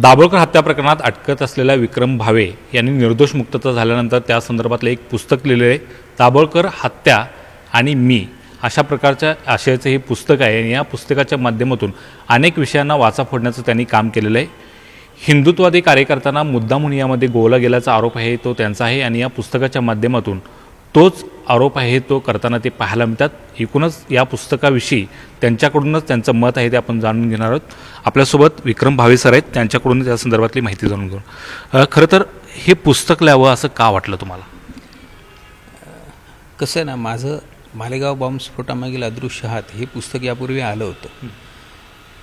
दाभोळकर हत्या प्रकरणात अटकत असलेल्या विक्रम भावे यांनी निर्दोष मुक्तता झाल्यानंतर त्या संदर्भातलं एक पुस्तक लिहिलं आहे दाभोळकर हत्या आणि मी अशा प्रकारच्या आशयाचं हे पुस्तक आहे. आणि या पुस्तकाच्या माध्यमातून अनेक विषयांना वाचा फोडण्याचं त्यांनी काम केलेलं आहे. हिंदुत्वादी कार्यकर्त्यांना मुद्दामून यामध्ये गोवला गेल्याचा आरोप आहे तो त्यांचा आहे. आणि या पुस्तकाच्या माध्यमातून तोच आरोप आहे तो करताना ते पाहायला मिळतात. एकूणच या पुस्तकाविषयी त्यांच्याकडूनच त्यांचं मत आहे ते आपण जाणून घेणार आहोत. आपल्यासोबत विक्रम भावे सर आहेत त्यांच्याकडून त्या संदर्भातली माहिती जाणून घेऊ. खरं तर हे पुस्तक लिहावं असं का वाटलं तुम्हाला? कसं आहे ना माझं मालेगाव बॉम्बस्फोटामागील अदृश्य हात हे पुस्तक यापूर्वी आलं होतं.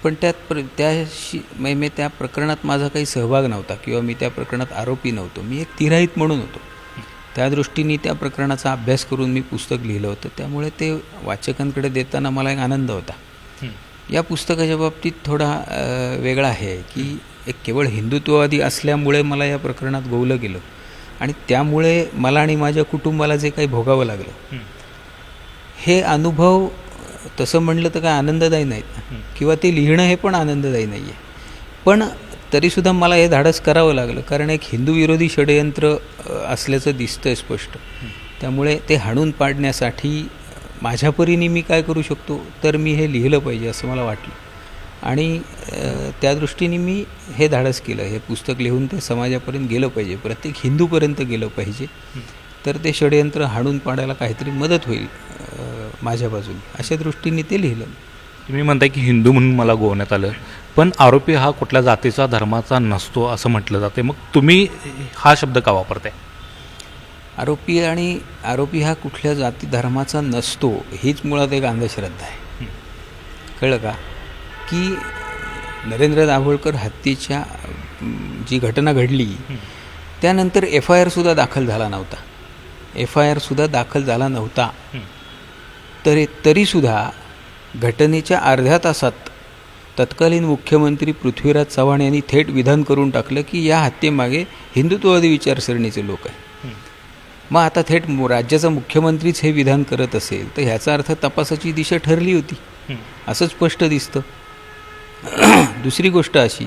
पण त्यात प्र त्याशी म्हणजे मी त्या प्रकरणात माझा काही सहभाग नव्हता किंवा मी त्या प्रकरणात आरोपी नव्हतो. मी एक तिराईत म्हणून होतो. त्या दृष्टीने त्या प्रकरणाचा अभ्यास करून मी पुस्तक लिहिलं होतं. त्यामुळे ते वाचकांकडे देताना मला एक आनंद होता. या पुस्तकाच्या बाबतीत थोडा वेगळा आहे की एक केवळ हिंदुत्ववादी असल्यामुळे मला या प्रकरणात गोवलं गेलं आणि त्यामुळे मला आणि माझ्या कुटुंबाला जे काही भोगावं लागलं. हे. अनुभव तसं म्हणलं तर काय आनंददायी नाहीत. किंवा ते लिहिणं हे पण आनंददायी नाही आहे पण तरीसुद्धा मला हे धाडस करावं लागलं. कारण एक हिंदू विरोधी षडयंत्र असल्याचं असल्याचं दिसतंय स्पष्ट. त्यामुळे ते हाणून पाडण्यासाठी माझ्या परीने मी काय करू शकतो तर मी हे लिहिलं पाहिजे असं मला वाटलं. आणि त्या दृष्टीने मी हे धाडस केलं. हे पुस्तक लिहून ते समाजापर्यंत गेलं पाहिजे. प्रत्येक हिंदूपर्यंत गेलं पाहिजे. तर ते षडयंत्र हाणून पाडायला काहीतरी मदत होईल माझ्या बाजूने. अशा दृष्टीने ते लिहिलं. तुम्ही म्हणताय की हिंदू म्हणून मला गोवण्यात आलं. पण आरोपी हा कुठल्या जातीचा धर्माचा नसतो असं म्हटलं जाते. मग तुम्ही हा शब्द का वापरताय? आरोपी आणि आरोपी हा कुठल्या जाती धर्माचा नसतो हीच मुळात एक अंधश्रद्धा आहे. कळलं का? की नरेंद्र दाभोळकर हत्येच्या जी घटना घडली त्यानंतर एफ आय आरसुद्धा दाखल झाला नव्हता. एफ आय आरसुद्धा दाखल झाला नव्हता. तरी तरीसुद्धा घटनेच्या अर्ध्या तासात तत्कालीन मुख्यमंत्री पृथ्वीराज चव्हाण यांनी थेट विधान करून टाकलं की या हत्येमागे हिंदुत्ववादी विचारसरणीचे लोक आहेत. मग आता थेट राज्याचा मुख्यमंत्रीच हे विधान करत असेल तर ह्याचा अर्थ तपासाची दिशा ठरली होती. असं स्पष्ट दिसतं. दुसरी गोष्ट अशी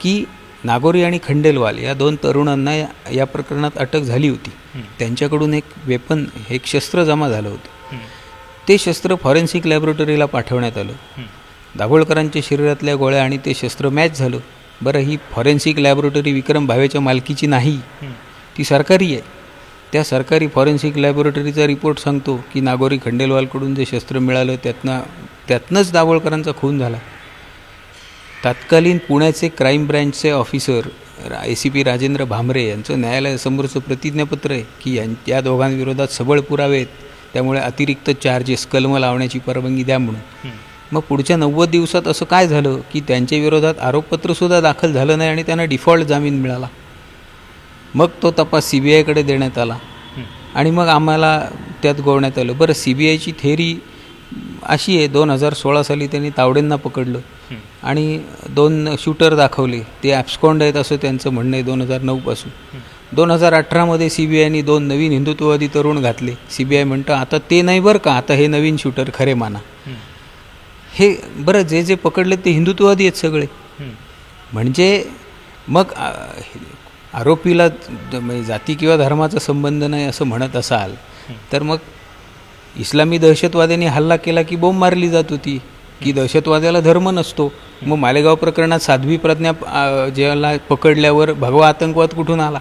की नागोरी आणि खंडेलवाल या दोन तरुणांना या या प्रकरणात अटक झाली होती. त्यांच्याकडून एक वेपन एक शस्त्र जमा झालं होतं. ते शस्त्र फॉरेन्सिक लॅबोरेटरीला पाठवण्यात आलं. दाभोळकरांच्या शरीरातल्या गोळ्या आणि ते शस्त्र मॅच झालं. बरं ही फॉरेन्सिक लॅबोरेटरी विक्रम भावेच्या मालकीची नाही. ती सरकारी आहे. त्या सरकारी फॉरेन्सिक लॅबोरेटरीचा रिपोर्ट सांगतो की नागोरी खंडेलवालकडून जे शस्त्र मिळालं त्यातनं त्यातनंच दाभोळकरांचा खून झाला. तत्कालीन पुण्याचे crime ब्रँचचे officer A C P Rajendra Bhamre यांचं न्यायालयासमोरचं प्रतिज्ञापत्र आहे की यां या दोघांविरोधात सबळ पुरावे आहेत. त्यामुळे अतिरिक्त चार्जेस कलम लावण्याची परवानगी द्या म्हणून. मग पुढच्या नव्वद दिवसात असं काय झालं की त्यांच्या विरोधात आरोपपत्रसुद्धा दाखल झालं नाही आणि त्यांना डिफॉल्ट जामीन मिळाला. मग तो तपास सी बी आयकडे देण्यात आला. आणि मग आम्हाला त्यात गोवण्यात आलं. बरं सी बी आयची थेअरी अशी आहे दोन हजार सोळा साली त्यांनी तावडेंना पकडलं. आणि दोन शूटर दाखवले. ते ॲप्सकॉन्ड आहेत असं त्यांचं म्हणणं आहे दोन हजार नऊपासून दोन हजार अठरामध्ये सी बी आयनी दोन नवीन हिंदुत्ववादी तरुण घातले. सी बी आय म्हणतं आता ते नाही बरं का? आता हे नवीन शूटर खरे माना. हे बरं जे जे पकडले ते हिंदुत्ववादी आहेत सगळे. म्हणजे मग आरोपीला म्हणजे जाती किंवा धर्माचा संबंध नाही असं म्हणत असाल तर मग इस्लामी दहशतवाद्यांनी हल्ला केला की बोंब मारली जात होती. की दहशतवाद्याला धर्म नसतो. मग मालेगाव प्रकरणात साध्वी प्रज्ञा ज्याला पकडल्यावर भगवा आतंकवाद कुठून आला?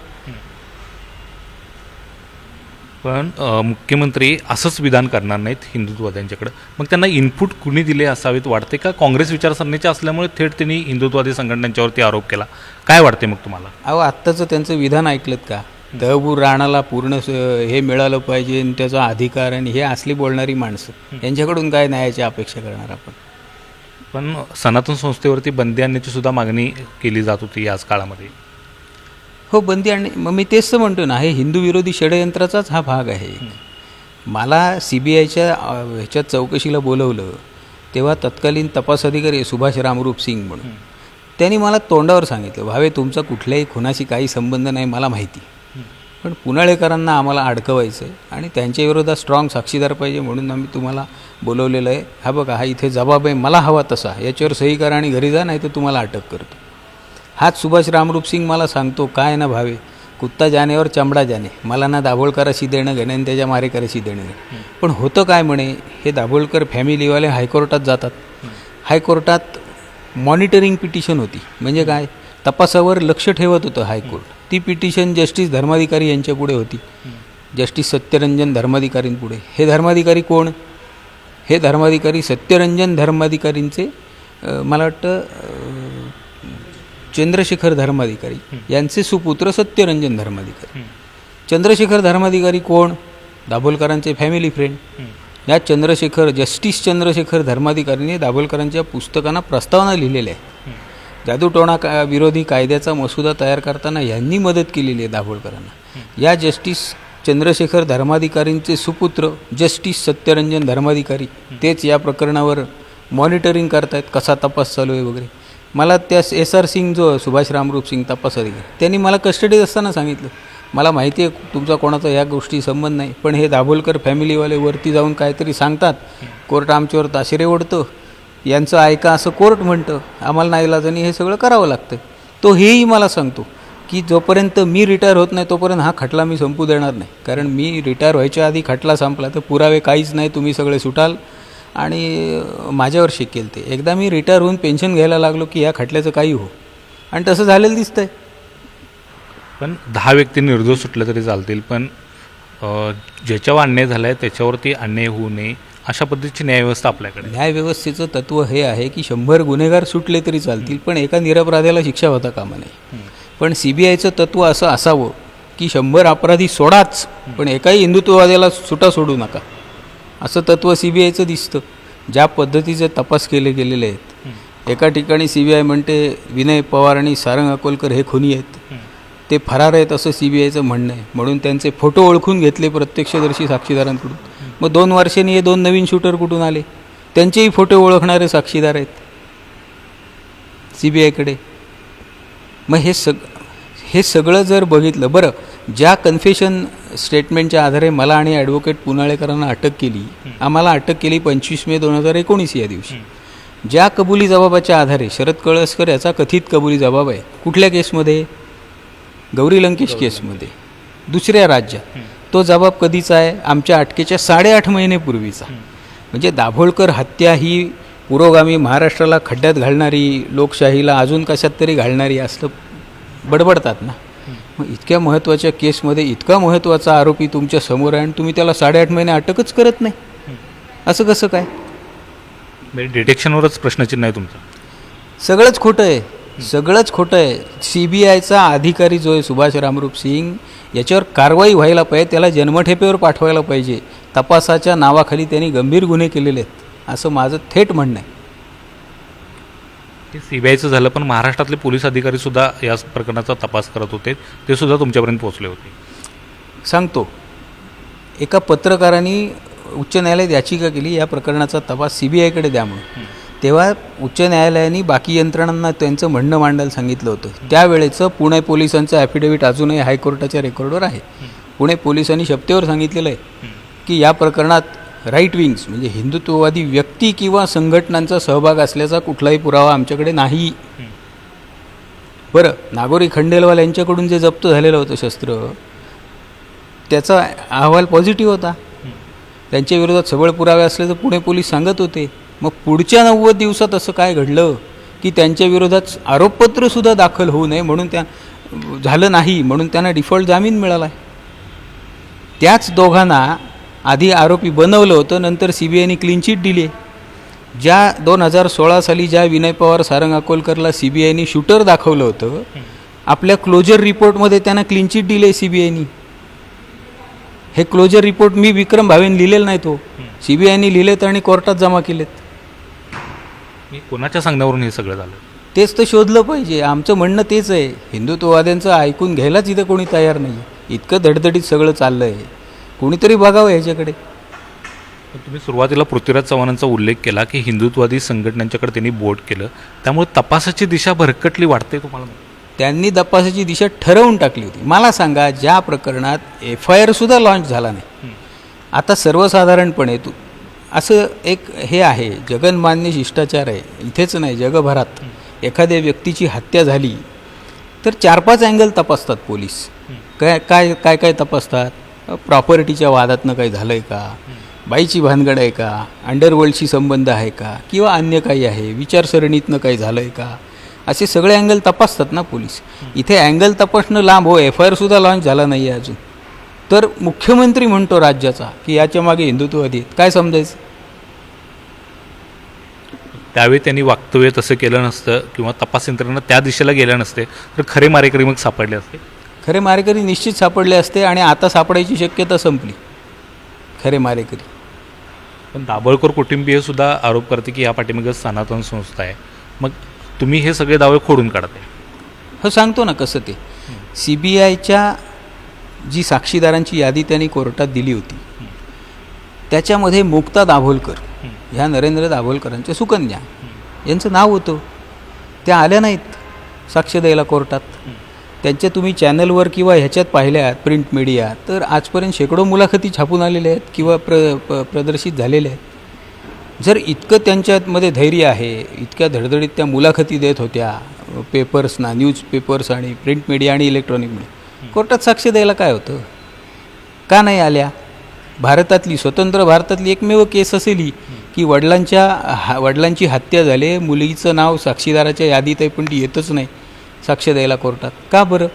पण मुख्यमंत्री असंच विधान करणार नाहीत हिंदुत्ववाद्यांच्याकडं. मग त्यांना इनपुट कुणी दिले असावेत वाटते का? काँग्रेस विचारसरणीचे असल्यामुळे थेट त्यांनी हिंदुत्ववादी संघटनांच्यावरती आरोप केला. काय वाटते मग तुम्हाला? अहो आत्ताचं त्यांचं विधान ऐकलं का? दहबूर राणाला पूर्ण हे मिळालं पाहिजे आणि त्याचा अधिकार आणि हे असली बोलणारी माणसं. यांच्याकडून काय न्यायाची अपेक्षा करणार आपण? पण सनातन संस्थेवरती बंदी आणण्याची सुद्धा मागणी केली जात होती याच काळामध्ये. हो बंदी आणि मग मी तेच तर म्हणतो ना हे हिंदू विरोधी षडयंत्राचाच हा भाग आहे. मला सी बी आयच्या ह्याच्यात चौकशीला बोलवलं तेव्हा तत्कालीन तपास अधिकारी सुभाष रामरूप सिंग म्हणून. त्यांनी मला तोंडावर सांगितलं भावे तुमचा कुठल्याही खुनाशी काही संबंध नाही मला माहिती. पण पुनाळेकरांना आम्हाला अडकवायचं आहे आणि त्यांच्या विरोधात स्ट्रॉंग साक्षीदार पाहिजे म्हणून आम्ही तुम्हाला बोलवलेलं आहे. हा बघा हा इथे जबाब आहे मला हवा तसा. याच्यावर सही करा आणि घरी जा नाही तर तुम्हाला अटक करतो. हाच सुभाष रामरूप सिंग मला सांगतो काय ना भावे कुत्ता जानेवर चमडा जाने मला ना दाभोळकराशी देणं घेणं आणि त्याच्या मारेकराशी देणं घेणं. पण होतं काय म्हणे हे दाभोळकर फॅमिलीवाले हायकोर्टात जातात. हायकोर्टात मॉनिटरिंग पिटिशन होती. म्हणजे काय तपासावर लक्ष ठेवत होतं हायकोर्ट. ती पिटिशन जस्टिस धर्माधिकारी यांच्यापुढे होती. जस्टिस सत्यरंजन धर्माधिकारींपुढे हे धर्माधिकारी कोण? हे धर्माधिकारी सत्यरंजन धर्माधिकारींचे मला वाटतं चंद्रशेखर धर्माधिकारी यांचे सुपुत्र सत्यरंजन धर्माधिकारी. चंद्रशेखर धर्माधिकारी कोण? दाभोलकरांचे फॅमिली फ्रेंड या चंद्रशेखर जस्टिस चंद्रशेखर धर्माधिकारीने दाभोलकरांच्या पुस्तकांना प्रस्तावना लिहिलेल्या आहे जादूटोणा का विरोधी कायद्याचा मसुदा तयार करताना यांनी मदत केलेली आहे दाभोळकरांना या जस्टिस चंद्रशेखर धर्माधिकारींचे सुपुत्र जस्टिस सत्यरंजन धर्माधिकारी तेच या प्रकरणावर मॉनिटरिंग करतायत कसा तपास चालू आहे वगैरे. मला त्या एस आर सिंग जो सुभाष रामरूप सिंग तपास त्यांनी मला कस्टडीत असताना सांगितलं मला माहिती आहे तुमचा कोणाचा या गोष्टी संबंध नाही पण हे दाभोलकर फॅमिलीवाले वरती जाऊन काहीतरी सांगतात. कोर्ट आमच्यावर ताशेरे ओढतं. यांचं ऐका असं कोर्ट म्हणतं. आम्हाला नाईलाजाने हे सगळं करावं लागतं. तो हेही मला सांगतो की जोपर्यंत मी रिटायर होत नाही तोपर्यंत हा खटला मी संपू देणार नाही. कारण मी रिटायर व्हायच्या आधी खटला संपला तर पुरावे काहीच नाही तुम्ही सगळे सुटाल. आणि माझ्यावर शिकेल ते. एकदा मी रिटायर होऊन पेन्शन घ्यायला लागलो की या खटल्याचं काही हो. आणि तसं झालेलं दिसतंय. पण दहा व्यक्ती निर्दोष सुटले तरी चालतील पण ज्याच्यावर अन्याय झाला आहे त्याच्यावरती अन्याय होऊ नये अशा पद्धतीची न्यायव्यवस्था आपल्याकडे. आहे. न्यायव्यवस्थेचं तत्त्व हे आहे की शंभर गुन्हेगार सुटले तरी चालतील पण एका निरपराध्याला शिक्षा होता कामा नये. पण सी बी आयचं तत्त्व असं असावं की शंभर अपराधी सोडाच पण एकाही हिंदुत्ववाद्याला सुटा सोडू नका. असं तत्त्व सी बी आयचं दिसतं. ज्या पद्धतीचे तपास केले गेलेले आहेत. एका ठिकाणी सी बी आय म्हणते विनय पवार आणि सारंग अकोलकर हे खुनी आहेत. ते फरार आहेत असं सी बी आयचं म्हणणं आहे. म्हणून त्यांचे फोटो ओळखून घेतले प्रत्यक्षदर्शी साक्षीदारांकडून. मग दोन वर्षांनी हे दोन नवीन शूटर कुठून आले? त्यांचेही फोटो ओळखणारे साक्षीदार आहेत. सी बी आयकडे मग हे सग हे सगळं जर बघितलं बरं ज्या कन्फेशन स्टेटमेंटच्या आधारे मला आणि ॲडव्होकेट पुनाळेकरांना अटक केली. आम्हाला अटक केली पंचवीस मे दोन हजार एकोणीस या दिवशी. ज्या कबुली जबाबाच्या आधारे शरद कळसकर याचा कथित कबुली जबाब आहे. कुठल्या केसमध्ये? गौरी लंकेश केसमध्ये. दुसऱ्या राज्यात. तो जबाब कधीचा आहे? आमच्या अटकेच्या साडेआठ महिनेपूर्वीचा म्हणजे दाभोळकर हत्या ही पुरोगामी महाराष्ट्राला खड्ड्यात घालणारी लोकशाहीला अजून कशात तरी घालणारी असं बडबडतात ना? मग इतक्या महत्त्वाच्या केसमध्ये इतका महत्त्वाचा आरोपी तुमच्यासमोर आहे आणि तुम्ही त्याला साडेआठ महिने अटकच करत नाही. असं कसं काय? म्हणजे डिटेक्शनवरच प्रश्नचिन्ह आहे तुमचं. सगळंच खोटं आहे. सगळंच खोटं आहे. सी बी आयचा अधिकारी जो आहे सुभाष रामरूप सिंग याच्यावर कारवाई व्हायला पाहिजे त्याला जन्मठेपेवर पाठवायला पाहिजे. तपासाच्या नावाखाली त्यांनी गंभीर गुन्हे केलेले आहेत. असं माझं थेट म्हणणं आहे. ते सी बी आयचं झालं पण महाराष्ट्रातले पोलीस अधिकारी सुद्धा या प्रकरणाचा तपास करत होते. ते सुद्धा तुमच्यापर्यंत पोहोचले होते. सांगतो. एका पत्रकारांनी उच्च न्यायालयात याचिका केली या प्रकरणाचा तपास सी बी आयकडे द्या म्हणून. तेव्हा उच्च न्यायालयाने बाकी यंत्रणांना त्यांचं म्हणणं मांडायला सांगितलं होतं. त्यावेळेचं पुणे पोलिसांचं ॲफिडेव्हिट अजूनही हायकोर्टाच्या रेकॉर्डवर आहे. पुणे पोलिसांनी शपथेवर सांगितलेलं आहे की या प्रकरणात राईट विंग्स म्हणजे हिंदुत्ववादी व्यक्ती किंवा संघटनांचा सहभाग असल्याचा कुठलाही पुरावा आमच्याकडे नाही. बरं नागोरी खंडेलवाल यांच्याकडून जे जप्त झालेलं होतं शस्त्र त्याचा अहवाल पॉझिटिव्ह होता. त्यांच्या विरोधात सबळ पुरावे असल्याचं पुणे पोलीस सांगत होते. मग पुढच्या नव्वद दिवसात असं काय घडलं की त्यांच्या विरोधात आरोपपत्रसुद्धा दाखल होऊ नये म्हणून त्या झालं नाही म्हणून त्यांना डिफॉल्ट जामीन मिळाला आहे त्याच दोघांना आधी आरोपी बनवलं होतं नंतर सी बी आयने क्लीन चिट दिली. ज्या दोन हजार सोळा साली ज्या विनय पवार सारंग अकोलकरला सी बी आयने शूटर दाखवलं होतं आपल्या क्लोजर रिपोर्टमध्ये त्यांना क्लीन चिट दिली आहे सी बी आयनी हे क्लोजर रिपोर्ट मी विक्रम भावेन लिहिलेलं नाही तो. सी बी आयने लिहिलेत आणि कोर्टात जमा केलेत. मी कोणाच्या सांगण्यावरून हे सगळं झालं? तेच तर शोधलं पाहिजे. आमचं म्हणणं तेच आहे. हिंदुत्ववाद्यांचं ऐकून घ्यायलाच इथं कोणी तयार नाही इतकं धडधडीत सगळं चाललं आहे कोणीतरी बघावं ह्याच्याकडे पण तुम्ही सुरुवातीला पृथ्वीराज चव्हाणांचा उल्लेख केला की हिंदुत्ववादी संघटनांच्याकडे त्यांनी बोट केलं. त्यामुळे तपासाची दिशा भरकटली वाटते तुम्हाला? त्यांनी तपासाची दिशा ठरवून टाकली होती. मला सांगा ज्या प्रकरणात एफ आय आरसुद्धा लॉन्च झाला नाही. आता सर्वसाधारणपणे तू असं एक हे आहे जगन्मान्य शिष्टाचार आहे. इथेच नाही जगभरात एखाद्या व्यक्तीची हत्या झाली तर चार पाच अँगल तपासतात पोलीस. काय काय काय काय तपासतात? प्रॉपर्टीच्या वादातनं काही झालं आहे का? बाईची भानगड आहे का? अंडरवर्ल्डशी संबंध आहे का? किंवा अन्य काही आहे? विचारसरणीतनं काही झालं आहे का? असे सगळे अँगल तपासतात ना पोलीस. इथे अँगल तपासणं लांब हो एफ आय आरसुद्धा लॉन्च झाला नाही आहे अजून. तर मुख्यमंत्री म्हणतो राज्याचा की याच्या मागे हिंदुत्ववादी आहेत. काय समजायचं? त्यावेळी त्यांनी वक्तव्य तसं केलं नसतं किंवा तपास यंत्रणा त्या दिशेला गेल्या नसते तर खरे मारेकरी मग सापडले असते. खरे मारेकरी निश्चित सापडले असते आणि आता सापडायची शक्यता संपली. खरे मारेकरी. पण दाभोळकर कुटुंबीय सुद्धा आरोप करते की या पाठीमागे सनातन संस्था आहे. मग तुम्ही हे सगळे दावे खोडून काढताय हो सांगतो ना कसं ते. सी बी आयच्या जी साक्षीदारांची यादी त्यांनी कोर्टात दिली होती. त्याच्यामध्ये मुक्ता दाभोलकर ह्या नरेंद्र दाभोलकरांच्या सुकन्या. यांचं नाव होतं. त्या आल्या नाहीत साक्ष द्यायला कोर्टात. त्यांच्या तुम्ही चॅनलवर किंवा ह्याच्यात पाहिल्या प्रिंट मीडिया तर आजपर्यंत शेकडो मुलाखती छापून आलेल्या आहेत किंवा प्र प प्रदर्शित झालेल्या आहेत. जर इतकं त्यांच्यामध्ये धैर्य आहे इतक्या धडधडीत त्या मुलाखती देत होत्या पेपर्सना न्यूज पेपर्स आणि प्रिंट मीडिया आणि इलेक्ट्रॉनिक मीडिया कोर्टात साक्ष द्यायला काय होतं? का नाही आल्या? भारतातली स्वतंत्र भारतातली एकमेव केस असेल ही की वडिलांच्या हा वडिलांची हत्या झाली मुलीचं नाव साक्षीदाराच्या यादीत आहे पण ती येतच नाही. साक्ष द्यायला कोर्टात. का बरं?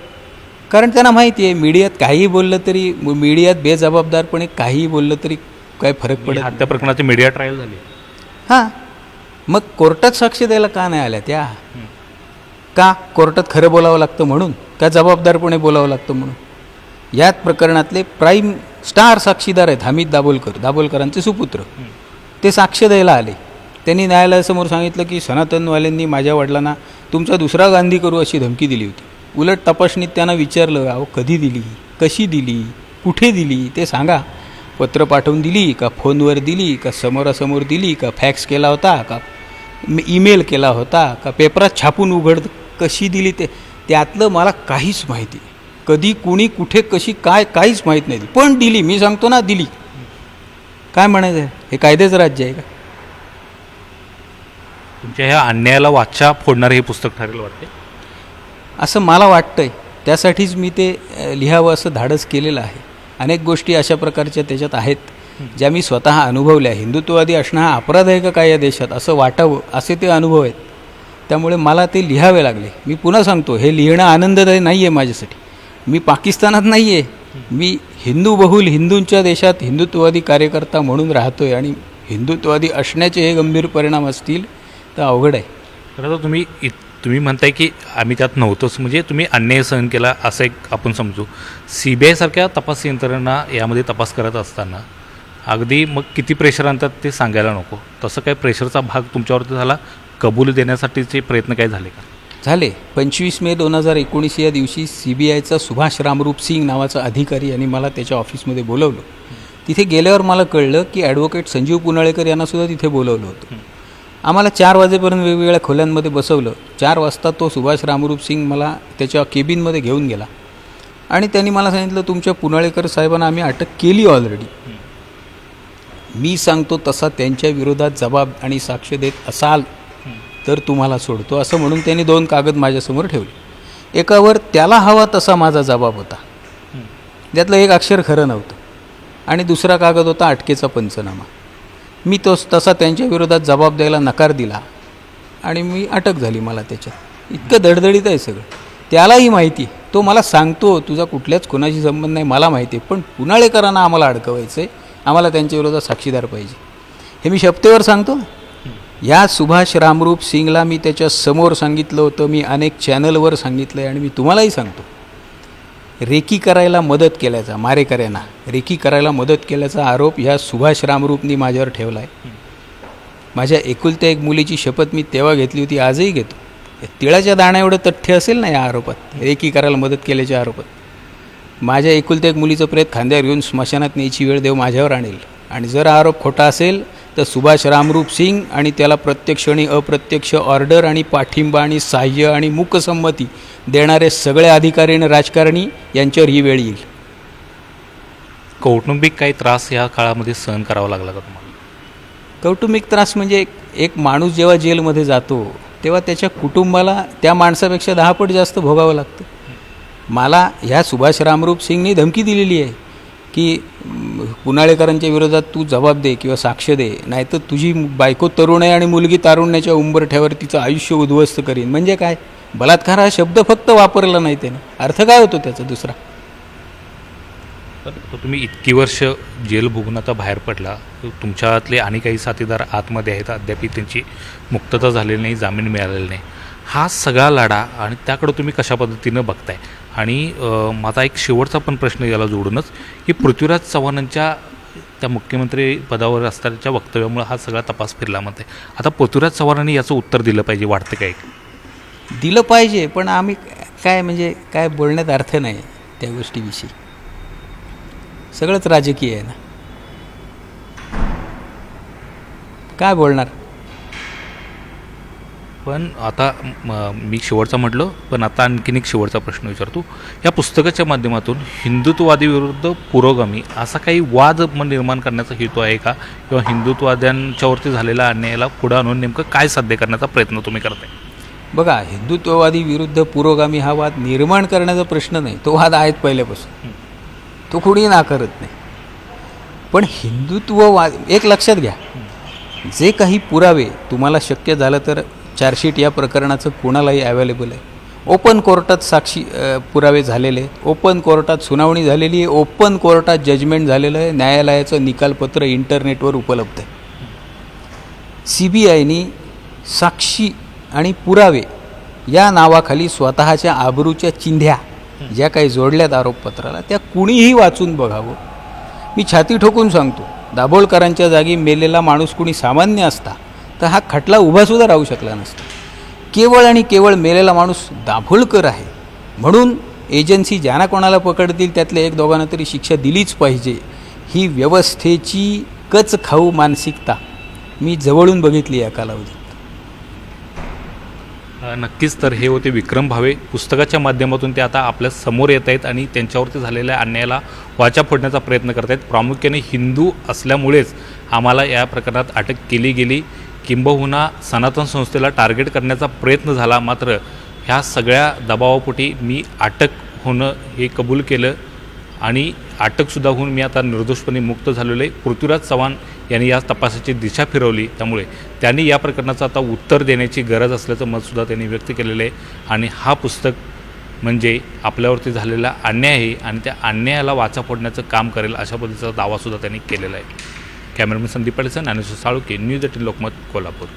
कारण त्यांना माहिती आहे मीडियात काहीही बोललं तरी मीडियात बेजबाबदारपणे काहीही बोललं तरी काय फरक पडत नाही. हत्या प्रकरणाची मीडिया ट्रायल झाली. हां. मग कोर्टात साक्ष द्यायला का नाही आल्या त्या? का कोर्टात खरं बोलावं लागतं म्हणून? का जबाबदारपणे बोलावं लागतं म्हणून? यात प्रकरणातले प्राईम स्टार साक्षीदार आहेत हमीद दाभोलकर दाभोलकरांचे सुपुत्र. ते साक्ष द्यायला आले. त्यांनी न्यायालयासमोर सांगितलं की सनातनवाल्यांनी माझ्या वडिलांना तुमचा दुसरा गांधी करू अशी धमकी दिली होती. उलट तपासणीत त्यांना विचारलं अहो कधी दिली? कशी दिली? कुठे दिली? ते सांगा. पत्र पाठवून दिली का? फोनवर दिली का? समोरासमोर दिली का? फॅक्स केला होता का? ईमेल केला होता का? पेपरात छापून उघड कशी दिली ते? त्यातलं मला काहीच माहिती कधी कुणी कुठे कशी काय काहीच माहीत नाही पण दिली. मी सांगतो ना दिली. काय म्हणायचं आहे? हे कायदेच राज्य आहे का? तुमच्या ह्या अन्यायाला वाचा फोडणारे हे पुस्तक ठरेल वाटते असं मला वाटतंय. त्यासाठीच मी ते लिहावं असं धाडस केलेलं आहे. अनेक गोष्टी अशा प्रकारच्या त्याच्यात आहेत ज्या मी स्वतः अनुभवल्या. हिंदुत्ववादी असणं हा अपराध आहे का काय या देशात? असं वाटावं असे ते अनुभव आहेत. त्यामुळे मला ते लिहावे लागले. मी पुन्हा सांगतो हे लिहिणं आनंददायी नाही आहे माझ्यासाठी. मी पाकिस्तानात नाही आहे मी हिंदू बहुल हिंदूंच्या देशात हिंदुत्ववादी कार्यकर्ता म्हणून राहतो आहे आणि हिंदुत्ववादी असण्याचे हे गंभीर परिणाम असतील तर अवघड आहे. तर आता तुम्ही इत तुम्ही म्हणताय की आम्ही त्यात नव्हतोच. म्हणजे तुम्ही अन्याय सहन केला असं एक आपण समजू. सी बी आयसारख्या तपास यंत्रणा यामध्ये तपास करत असताना अगदी मग किती प्रेशर आणतात ते सांगायला नको. तसं काय प्रेशरचा भाग तुमच्यावरती झाला? कबूल देण्यासाठीचे प्रयत्न काय झाले का? झाले. पंचवीस मे दोन हजार एकोणीस या दिवशी सी बी आयचा सुभाष रामरूप सिंग नावाचा अधिकारी यांनी मला त्याच्या ऑफिसमध्ये बोलवलं. तिथे गेल्यावर मला कळलं की ॲडव्होकेट संजीव पुनाळेकर यांना सुद्धा तिथे बोलवलं होतं. आम्हाला चार वाजेपर्यंत वेगवेगळ्या खोल्यांमध्ये बसवलं. चार वाजता तो सुभाष रामरूप सिंग मला त्याच्या केबिनमध्ये घेऊन गेला. आणि त्यांनी मला सांगितलं तुमच्या पुनाळेकर साहेबांना आम्ही अटक केली ऑलरेडी मी सांगतो तसा त्यांच्या विरोधात जबाब आणि साक्ष देत असाल तर तुम्हाला सोडतो. असं म्हणून त्यांनी दोन कागद माझ्यासमोर ठेवले. एकावर त्याला हवा तसा माझा जबाब होता. त्यातलं एक अक्षर खरं नव्हतं. आणि दुसरा कागद होता अटकेचा पंचनामा. मी तोच तसा त्यांच्या विरोधात जबाब द्यायला नकार दिला. आणि मी अटक झाली मला त्याच्यात. इतकं धडधडीत आहे सगळं. त्यालाही माहिती. तो मला सांगतो तुझा कुठल्याच कोणाशी संबंध नाही मला माहिती आहे पण पुनाळेकरांना आम्हाला अडकवायचं आहे आम्हाला त्यांच्या विरोधात साक्षीदार पाहिजे. हे मी शपतेवर सांगतो या सुभाष रामरूप सिंगला मी त्याच्यासमोर सांगितलं होतं मी अनेक चॅनलवर सांगितलं आहे आणि मी तुम्हालाही सांगतो. रेकी करायला मदत केल्याचा मारेकऱ्यांना रेकी करायला मदत केल्याचा आरोप ह्या सुभाष रामरूपनी माझ्यावर ठेवला आहे माझ्या एकुलत्या एक मुलीची शपथ मी तेव्हा घेतली होती आजही घेतो. तिळाच्या दाण्या एवढं तथ्य असेल ना या आरोपात रेकी करायला मदत केल्याच्या आरोपात. माझ्या एकुलत्या एक मुलीचं प्रेत खांद्यावर घेऊन स्मशानात न्यायची वेळ देव माझ्यावर आणेल. आणि जर आरोप खोटा असेल तर सुभाष रामरूप सिंग आणि त्याला प्रत्यक्ष आणि अप्रत्यक्ष ऑर्डर आणि पाठिंबा आणि सहाय्य आणि मूकसंमती देणारे सगळे अधिकारी आणि राजकारणी यांच्यावर ही वेळ येईल. कौटुंबिक काही त्रास या काळामध्ये सहन करावा लागला का तुम्हाला? कौटुंबिक त्रास म्हणजे एक एक माणूस जेव्हा जेलमध्ये जातो तेव्हा त्याच्या कुटुंबाला त्या माणसापेक्षा दहा पट जास्त भोगावं लागतं. मला ह्या सुभाष रामरूप सिंगनी धमकी दिलेली आहे. की पुनाळेकरांच्या विरोधात तू जबाब दे किंवा साक्ष दे नाहीतर तुझी बायको तरुण आहे आणि मुलगी तारुण्याच्या उंबरठ्यावर तिचं आयुष्य उद्ध्वस्त करीन. म्हणजे काय? बलात्कार हा शब्द फक्त वापरला नाही त्याने. अर्थ काय होतो त्याचा दुसरा? तर तुम्ही इतकी वर्ष जेल भोगून आता बाहेर पडला. तुमच्यातले आणि काही साथीदार आतमध्ये आहेत. अद्याप त्यांची मुक्तता झालेली नाही जामीन मिळालेला नाही. हा सगळा लढा आणि त्याकडं तुम्ही कशा पद्धतीनं बघताय? आणि माझा एक शेवटचा पण प्रश्न याला जोडूनच की पृथ्वीराज चव्हाणांच्या त्या मुख्यमंत्री पदावर असतानाच्या वक्तव्यामुळे हा सगळा तपास फिरला म्हणते आता पृथ्वीराज चव्हाणांनी याचं उत्तर दिलं पाहिजे वाटतं काय? दिलं पाहिजे पण आम्ही काय म्हणजे काय बोलण्यात अर्थ नाही त्या गोष्टीविषयी. सगळंच राजकीय आहे ना. काय बोलणार? पण आता म, मी शेवटचा म्हटलं पण आता आणखीन एक शेवटचा प्रश्न विचारतो. या पुस्तकाच्या माध्यमातून हिंदुत्ववादी विरुद्ध पुरोगामी असा काही वाद निर्माण करण्याचा हेतू आहे का? किंवा हिंदुत्ववाद्यांच्यावरती झालेल्या अन्यायाला पुढं आणून नेमकं काय साध्य करण्याचा प्रयत्न तुम्ही करताय? बघा हिंदुत्ववादी विरुद्ध पुरोगामी हा वाद निर्माण करण्याचा प्रश्न नाही. तो वाद आहेत पहिल्यापासून. तो कोणी नाकारत नाही. पण हिंदुत्ववाद एक लक्षात घ्या. जे काही पुरावे तुम्हाला शक्य झालं तर चार्जशीट या प्रकरणाचं कुणालाही अवेलेबल आहे. ओपन कोर्टात साक्षी पुरावे झालेले आहेत. ओपन कोर्टात सुनावणी झालेली आहे. ओपन कोर्टात जजमेंट झालेलं आहे. न्यायालयाचं निकालपत्र इंटरनेटवर उपलब्ध आहे. सी बी आयनी साक्षी आणि पुरावे या नावाखाली स्वतःच्या आबरूच्या चिंध्या ज्या काही जोडल्यात आरोपपत्राला त्या कुणीही वाचून बघावं. मी छाती ठोकून सांगतो दाभोळकरांच्या जागी मेलेला माणूस कुणी सामान्य असता तर हा खटला उभासुद्धा राहू शकला नसता. केवळ आणि केवळ मेलेला माणूस दाभोळकर आहे. म्हणून एजन्सी ज्यांना कोणाला पकडतील त्यातल्या एक दोघांना तरी शिक्षा दिलीच पाहिजे. ही व्यवस्थेची कच खाऊ मानसिकता मी जवळून बघितली या कालावधीत. नक्कीच तर हे होते विक्रम भावे. पुस्तकाच्या माध्यमातून ते आता आपल्यासमोर येत आहेत आणि त्यांच्यावरती झालेल्या अन्यायाला वाचा फोडण्याचा प्रयत्न करत आहेत. प्रामुख्याने हिंदू असल्यामुळेच आम्हाला या प्रकरणात अटक केली गेली. किंबहुना सनातन संस्थेला टार्गेट करण्याचा प्रयत्न झाला मात्र ह्या सगळ्या दबावापोटी मी अटक होणं हे कबूल केलं आणि अटकसुद्धा होऊन मी आता निर्दोषपणे मुक्त झालेलो आहे. पृथ्वीराज चव्हाण यांनी या तपासाची दिशा फिरवली त्यामुळे त्यांनी या प्रकरणाचं आता उत्तर देण्याची गरज असल्याचं मतसुद्धा त्यांनी व्यक्त केलेलं आहे. आणि हा पुस्तक म्हणजे आपल्यावरती झालेला अन्याय आहे आणि त्या अन्यायाला वाचा फोडण्याचं काम करेल अशा पद्धतीचा दावासुद्धा त्यांनी केलेला आहे. cameraman Sandeep Patil Dnyaneshwar Saluke news eighteen Lokmat Kolhapur